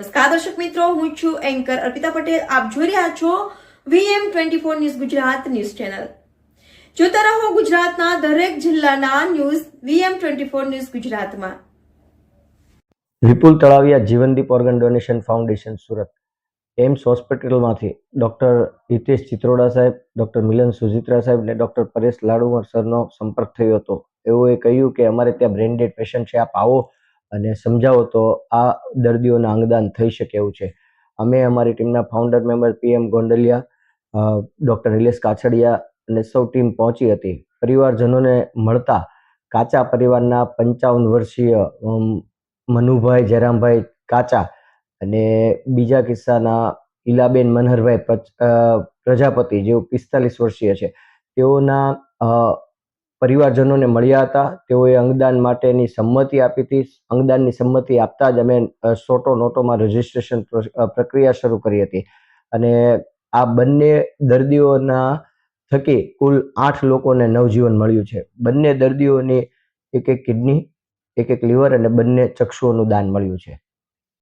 નમસ્કાર દર્શક મિત્રો, હું છું એન્કર અર્પિતા પટેલ. આપ જોઈ રહ્યા છો VM twenty four news Gujarat news channel જોતા રહો ગુજરાતના દરેક જિલ્લાના news VM twenty four news ગુજરાતમાં. Vipul Talaviya Jeevandeep organ donation foundation Surat. AIIMS હોસ્પિટલમાંથી ડૉક્ટર હિતેશ ચિત્રોડા સાહેબ, ડૉક્ટર મિલન સુજિત્રા સાહેબ અને ડૉક્ટર પરેશ લાડુવર સરનો સંપર્ક થયો હતો. એઓએ કહ્યું કે અમારે ત્યાં બ્રેન્ડેડ પેશન્ટ છે, આપ આવો. અને સમજાવો તો આ દર્દીઓના અંગદાન થઈ શકે એવું છે. અમે અમારી ટીમના founder member PM Gondaliya doctor Nilesh Kachhadiya અને સૌ ટીમ પહોંચી હતી. પરિવારજનોને મળતા કાચા પરિવારના પંચાવન વર્ષીય મનુભાઈ જયરામભાઈ કાચા અને બીજા કિસ્સાના ઈલાબેન મનહરભાઈ પ્રજાપતિ, જેઓ પિસ્તાલીસ વર્ષીય છે. તેઓના પરિવારજનોને મળ્યા હતા. તેઓએ અંગદાન માટેની સંમતિ આપી હતી. અંગદાનની સંમતિ આપતા જ અમે સોટો નોટોમાં રજીસ્ટ્રેશન પ્રક્રિયા શરૂ કરી હતી. અને આ બંને દર્દીઓના થકી કુલ આઠ લોકોને નવજીવન મળ્યું છે. બંને દર્દીઓની એક એક કિડની, એક એક લીવર અને બંને ચક્ષુઓનું દાન મળ્યું છે.